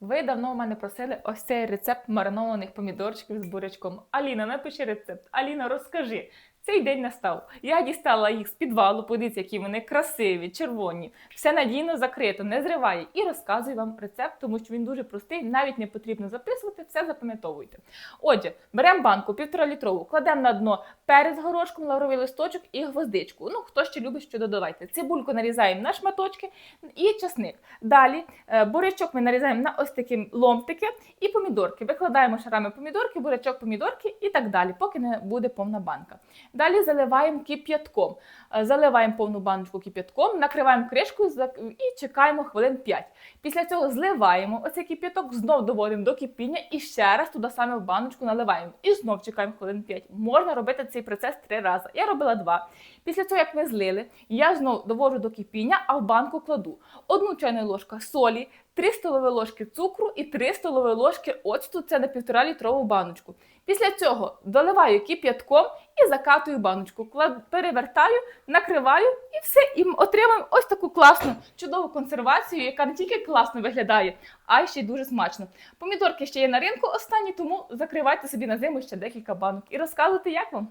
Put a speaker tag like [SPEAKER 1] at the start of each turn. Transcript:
[SPEAKER 1] Ви давно у мене просили ось цей рецепт маринованих помідорчиків з бурячком. Аліна, напиши рецепт. Аліна, розкажи. Цей день настав. Я дістала їх з підвалу, подивіться, які вони красиві, червоні. Все надійно закрито, не зриває. І розказую вам рецепт, тому що він дуже простий, навіть не потрібно записувати, все запам'ятовуйте. Отже, беремо банку півтора літрову, кладемо на дно перець горошком, лавровий листочок і гвоздичку. Ну, хто ще любить, що додавайте. Цибульку нарізаємо на шматочки і часник. Далі е, бурячок ми нарізаємо на ось такі ломтики і помідорки. Викладаємо шарами помідорки, бурячок, помідорки і так далі, поки не буде повна банка. Далі заливаємо кип'ятком. Е, Заливаємо повну баночку кип'ятком, накриваємо кришкою і чекаємо хвилин 5. Після цього зливаємо оцей кип'яток, знов доводимо до кипіння і ще раз туди саме в баночку наливаємо. І знов чекаємо хвилин 5. Можна робити цей процес три рази. Я робила два. Після цього, як ми злили, я знов доводжу до кипіння, а в банку кладу одну чайну ложку солі, 3 столові ложки цукру і 3 столові ложки оцту, це на півтора літрову баночку. Після цього доливаю кип'ятком і закатую баночку, перевертаю, накриваю і все. І отримуємо ось таку класну, чудову консервацію, яка не тільки класно виглядає, а й ще й дуже смачно. Помідорки ще є на ринку останні, тому закривайте собі на зиму ще декілька банок і розказуйте, як вам.